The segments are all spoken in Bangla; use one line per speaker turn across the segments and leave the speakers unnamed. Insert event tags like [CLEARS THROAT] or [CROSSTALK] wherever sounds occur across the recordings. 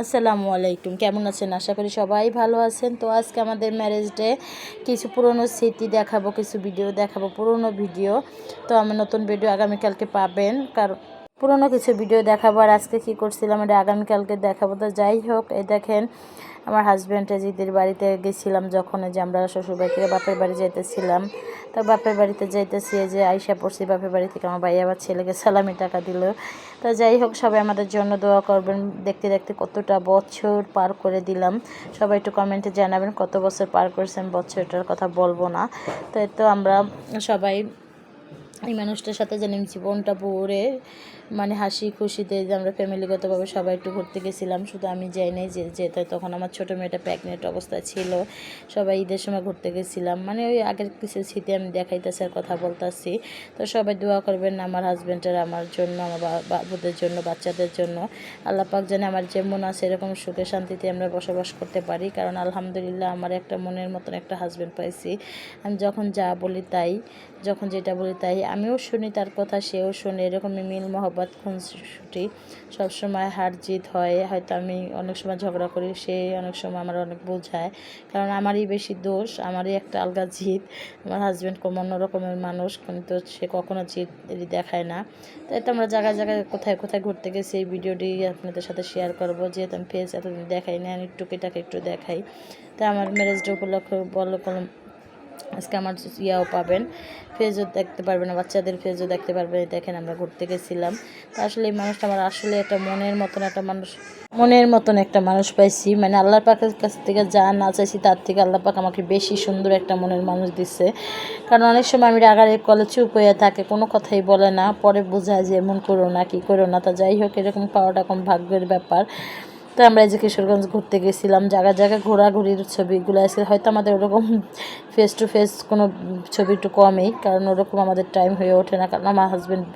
আসসালামু আলাইকুম। কেমন আছেন? আশা করি সবাই ভালো আছেন। তো আজকে আমাদের ম্যারেজ ডে কিছু পুরনো স্মৃতি দেখাবো, কিছু ভিডিও দেখাবো, পুরনো ভিডিও তো আমার নতুন ভিডিও আগামীকালকে পাবেন। কারণ পুরনো কিছু ভিডিও দেখাবো। আর আজকে কী করছিলাম, এটা আগামীকালকে দেখাবো। তো যাই হোক, এই দেখেন আমার জিদের বাড়িতে গেছিলাম যখন যে আমরা শ্বশুরবাড়ি থেকে বাপের বাড়ি যাইতেছিলাম, তো বাপের বাড়িতে যাইতেছি যে আইসা পড়ছি বাপের বাড়ি থেকে আমার ভাই আবার ছেলেকে সালামি টাকা দিল। তো যাই হোক, সবাই আমাদের জন্য দোয়া করবেন। দেখতে দেখতে কতটা বছর পার করে দিলাম। সবাই একটু কমেন্টে জানাবেন কত বছর পার করেছেন, বছরটার কথা বলব না। তো তো আমরা সবাই এই মানুষটার সাথে জানি জীবনটা ভরে মানে হাসি খুশিতে যে আমরা ফ্যামিলিগতভাবে সবাই একটু ঘুরতে গেছিলাম, শুধু আমি যাই নাই, যে যেতে তখন আমার ছোটো মেয়েটা প্রেগনেন্ট অবস্থায় ছিল। সবাই ঈদের সময় ঘুরতে গেছিলাম। মানে ওই আগের কিছু স্মৃতি আমি দেখাইতেছি আর কথা বলতেছি। তো সবাই দোয়া করবেন আমার হাজব্যান্ডের আমার জন্য, আমার বাবুদের জন্য, বাচ্চাদের জন্য। আল্লাহ পাক জানে আমার যেমন আছে এরকম সুখে শান্তিতে আমরা বসবাস করতে পারি। কারণ আলহামদুলিল্লাহ আমার একটা মনের মতন একটা হাজব্যান্ড পাইছি। আমি যখন যা বলি তাই, যখন যেটা বলি তাই। আমিও শুনি তার কথা, সেও শুনে। এরকমই মিল মহব্বত, খুনসুটি সবসময় হার জিত হয়। হয়তো আমি অনেক সময় ঝগড়া করি, সে অনেক সময় আমার অনেক বোঝায়। কারণ আমারই বেশি দোষ, আমারই একটা আলগা জিত আমার হাজব্যান্ড কোনো অন্য রকমের মানুষ, কিন্তু সে কখনো জিত দেখায় না। তাই তো আমরা জায়গায় জায়গায় কোথায় কোথায় ঘুরতে গেছি, এই ভিডিওটি আপনাদের সাথে শেয়ার করব। যেহেতু আমি ফেস এতদিন দেখাই না আমি টুকিটাকে একটু দেখাই। তাই আমার ম্যারেজ ডে উপলক্ষে বলো আজকে আমার ইয়াও পাবেন। ফেজও দেখতে পারবেন বাচ্চাদের ফেজও দেখতে পারবেন। দেখেন আমরা ঘুরতে গেছিলাম। আসলে এই মানুষটা আমার আসলে একটা মনের মতন একটা মানুষ, মনের মতন একটা মানুষ পাইছি। মানে আল্লাহ পাকের কাছ থেকে যা না চাইছি, তার থেকে আল্লাহ পাক আমাকে বেশি সুন্দর একটা মনের মানুষ দিচ্ছে কারণ অনেক সময় আমি রাগারের কলে চুপ হয়ে থাকে, কোনো কথাই বলে না। পরে বোঝায় যে এমন করো না, কি করো না। তা যাই হোক, এরকম পাওয়াটা কম ভাগ্যের ব্যাপার। তো আমরা এই যে কিশোরগঞ্জ ঘুরতে গেছিলাম জায়গায় জায়গায় ঘোরাঘুরির ছবিগুলো আছে হয়তো আমাদের ওরকম ফেস টু ফেস কোনো ছবি একটু কমই, কারণ ওরকম আমাদের টাইম হয়ে ওঠে না, কারণ আমার হাজব্যান্ড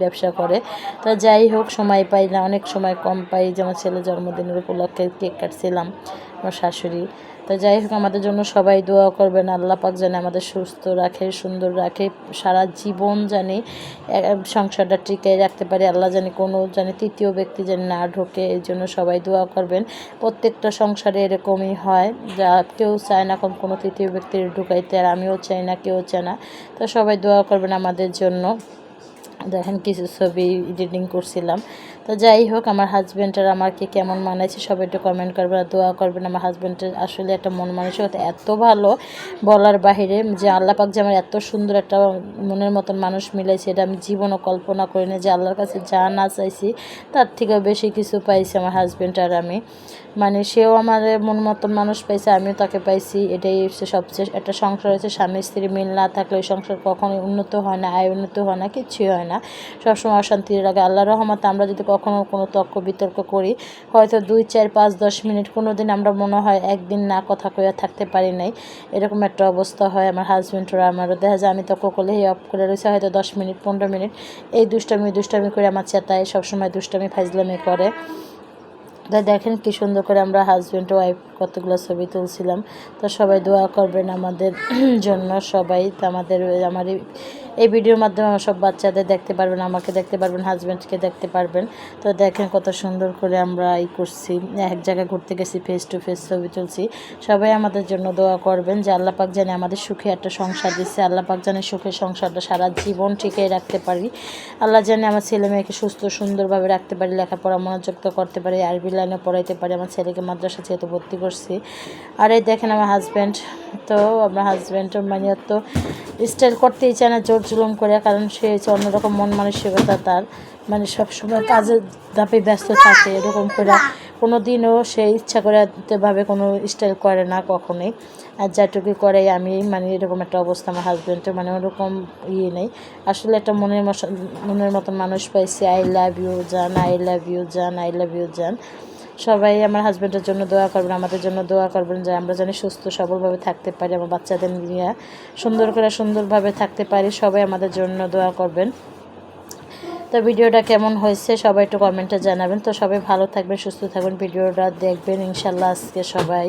ব্যবসা করে। তা যাই হোক, সময় পাই না, অনেক সময় কম পাই যেমন ছেলে জন্মদিনের উপলক্ষে কেক কাটছিলাম আমার শাশুড়ি। তো যাই হোক, আমাদের জন্য সবাই দোয়া করবেন, আল্লাহ পাক জানে আমাদের সুস্থ রাখে, সুন্দর রাখে, সারা জীবন জানি সংসারটা টিকে রাখতে পারে, আল্লাহ জানি কোনো জানি তৃতীয় ব্যক্তি যেন না ঢোকে, এই জন্য সবাই দোয়া করবেন। প্রত্যেকটা সংসারে এরকমই হয়। যা কেউ চায় না কোনো তৃতীয় ব্যক্তির ঢুকাইতে, আর আমিও চাই না, কেউ চায় না। তো সবাই দোয়া করবেন আমাদের জন্য। দেখেন কিছু ছবি এডিটিং করছিলাম। তো যাই হোক, আমার হাজব্যান্ডের আমাকে কেমন মানাইছে সবাই একটু কমেন্ট করবেন আর দোয়া করবেন। আমার হাজব্যান্ডের আসলে একটা মন মানসিকতা এত ভালো বলার বাহিরে যে আল্লাপাক যে আমার এত সুন্দর একটা মনের মতন মানুষ মিলাইছে, এটা আমি জীবনও কল্পনা করি না যে আল্লাহর কাছে যা না চাইছি, তার থেকেও বেশি কিছু পাইছি আমার হাজব্যান্ড আর আমি। মানে সেও আমার মন মতন মানুষ পাইছে, আমিও তাকে পাইছি। এটাই হচ্ছে সবচেয়ে একটা সংসার হয়েছে স্বামী স্ত্রী মিল না থাকলে ওই সংসার কখনোই উন্নত হয় না, আয় উন্নত হয় না, কিছুই হয় না। সবসময় অশান্তির লাগে আল্লাহ রহমতে আমরা যদি কখনো কোনো তর্ক বিতর্ক করি, হয়তো দুই, চার, পাঁচ, দশ মিনিট কোনো দিন আমরা মনে হয় একদিন না কথা কইয়া থাকতে পারি নাই। এরকম একটা অবস্থা হয় আমার হাজব্যান্ডরা আমারও দেখা যায় আমি তর্ক করলে অফ করে রয়েছে হয়তো দশ মিনিট, পনেরো মিনিট। এই দুষ্টামি দুষ্টামি করে আমার চেতায় সবসময় দুষ্টামি ফাইজলামি করে। তাই দেখেন কি সুন্দর করে আমরা হাজব্যান্ড ওয়াইফ কতগুলো ছবি তুলছিলাম। তো সবাই দোয়া করবেন আমাদের [CLEARS THROAT] জন্য সবাই আমাদের আমার এই ভিডিওর মাধ্যমে আমার সব বাচ্চাদের দেখতে পারবেন, আমাকে দেখতে পারবেন হাজব্যান্ডকে দেখতে পারবেন। তো দেখেন কত সুন্দর করে আমরা এই করছি, এক জায়গায় ঘুরতে গেছি ফেস টু ফেস ছবি তুলছি। সবাই আমাদের জন্য দোয়া করবেন যে আল্লাপাক জানে আমাদের সুখে একটা সংসার দিচ্ছে আল্লাপাক জানে সুখে সংসারটা সারা জীবন ঠিকই রাখতে পারি। আল্লাহ জানে আমার ছেলে মেয়েকে সুস্থ সুন্দরভাবে রাখতে পারি, লেখাপড়া মনোযুক্ত করতে পারি, আরবি লাইনে পড়াইতে পারি, আমার ছেলেকে মাদ্রাসা যেহেতু ভর্তি করছি। আর এই দেখেন আমার হাজব্যান্ড তো আমার হাজব্যান্ড মানে তো স্টাইল করতেই চায় না, জোর জুলুম করে, কারণ সে হচ্ছে অন্যরকম মন মানসিকতা তার। মানে সবসময় কাজের ধাপে ব্যস্ত থাকে, এরকম করে। কোনো দিনও সে ইচ্ছা করে ভাবে কোনো স্টাইল করে না কখনোই। আর যেটুকু করে আমি মানে এরকম একটা অবস্থা আমার হাজব্যান্ডের মানে ওরকম ইয়ে নেই। আসলে একটা মনের মনের মতন মানুষ পাইছি। আই লাভ ইউ জান আই লাভ ইউ জান আই লাভ ইউ জান। সবাই আমার হাজব্যান্ডের জন্য দোয়া করবেন, আমাদের জন্য দোয়া করবেন যে আমরা জানি সুস্থ, সবলভাবে থাকতে পারি, আমার বাচ্চাদের নিয়ে সুন্দর করে সুন্দরভাবে থাকতে পারি, সবাই আমাদের জন্য দোয়া করবেন। তো ভিডিওটা কেমন হয়েছে সবাই একটু কমেন্টে জানাবেন। তো সবাই ভালো থাকবেন, সুস্থ থাকবেন, ভিডিওটা দেখবেন। ইনশাল্লাহ আজকে সবাই